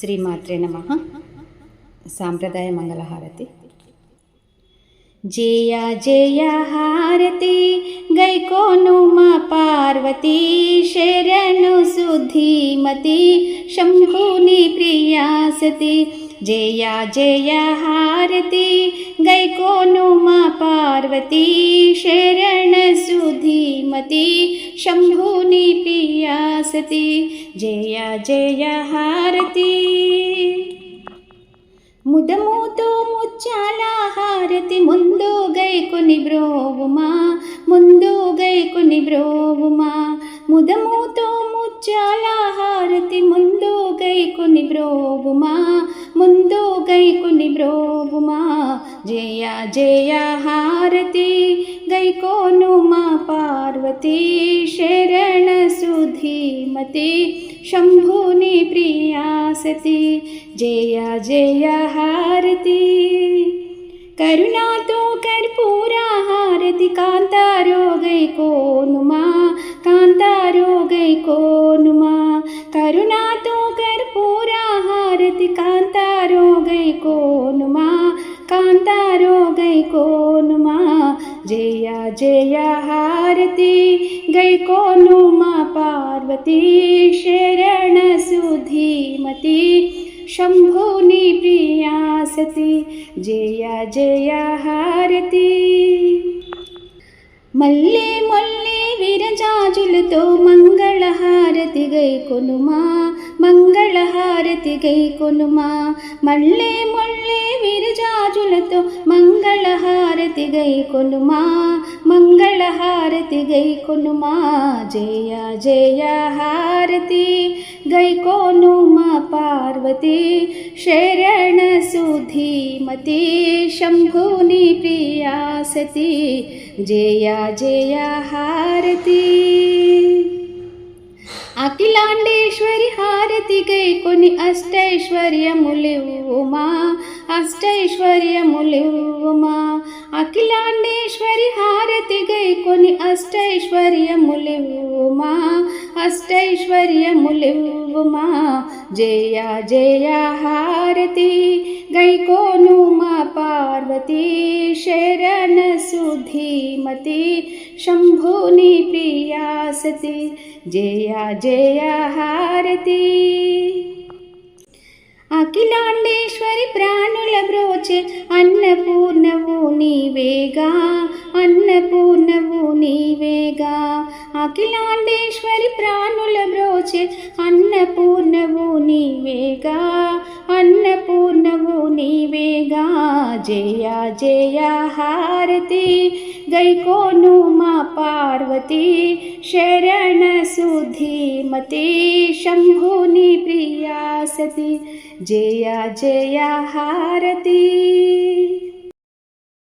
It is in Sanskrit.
श्रीमात्रे नमः। साम्प्रदायमङ्गलहारति जेया जेया हारति गैको नु मा पार्वती शरनुसुधीमती शम्भुनि प्रिया सती। ప్రియాసతి జయ జయ హారతి గైకోను మా పార్వతీ శరణ సుధీమతి శంభుని ప్రియాసతి జయ జయ హారతి ముదముతో ముచ్చాల హారతి ముందు గైకొని బ్రోవుమా ముందు గైకొని బ్రోవుమా ముదముతో ముచ్చాల హారతి मृगुमा जया जया हारती, गई को नुमा पार्वती, शरण सुधीमती शंभुनि प्रिया सती। जया जया हारती, करुणा तो कर पूरा हारती, कांता रो गई को జయ జయ హారతి గైకోను మా పార్వతీ శరణ సుధీమతి శంభుని ప్రియాసతి జయ జయ హారతి మల్లె మొల్లె విరజాజులతో మంగళహారతి గై కొనుమా మంగళహారతి గై కొనుమా మల్లె మొల్లె मङ्गलहारति गई को न मा मङ्गलहारति गईकोन मा जया जया हारती गैको नु मा पार्वती शरणसुधिमती शम्भुनि प्रियासति जया जया हारती అఖిలాండేశ్వరి హారతి గై కొని అష్టైశ్వర్యములివుమా అష్టైశ్వర్యములివుమా అఖిలాండేశ్వరి హారతి గై కొని అష్టైశ్వర్యములివుమా అష్టైశ్వర్యములివుమా జయ జయ హారతి గైకోను మా పార్వతీ శరణ సుధీమతి శంభుని ప్రియాసతి జయ జయ హారతి అఖిలాండేశ్వరి ప్రాణుల బ్రోచే అన్నపూర్ణవు నీవేగా అన్నపూర్ణవు నీవేగా అఖిలాండేశ్వరి ప్రాణుల బ్రోచే అన్నపూర్ణవు నీవేగా అన్నపూర్ణవు నీవేగా జయ జయ హారతి గైకోను మా పార్వతీ శరణ సుధీమతి శంభుని ప్రియాసతి జయ జయ హారతి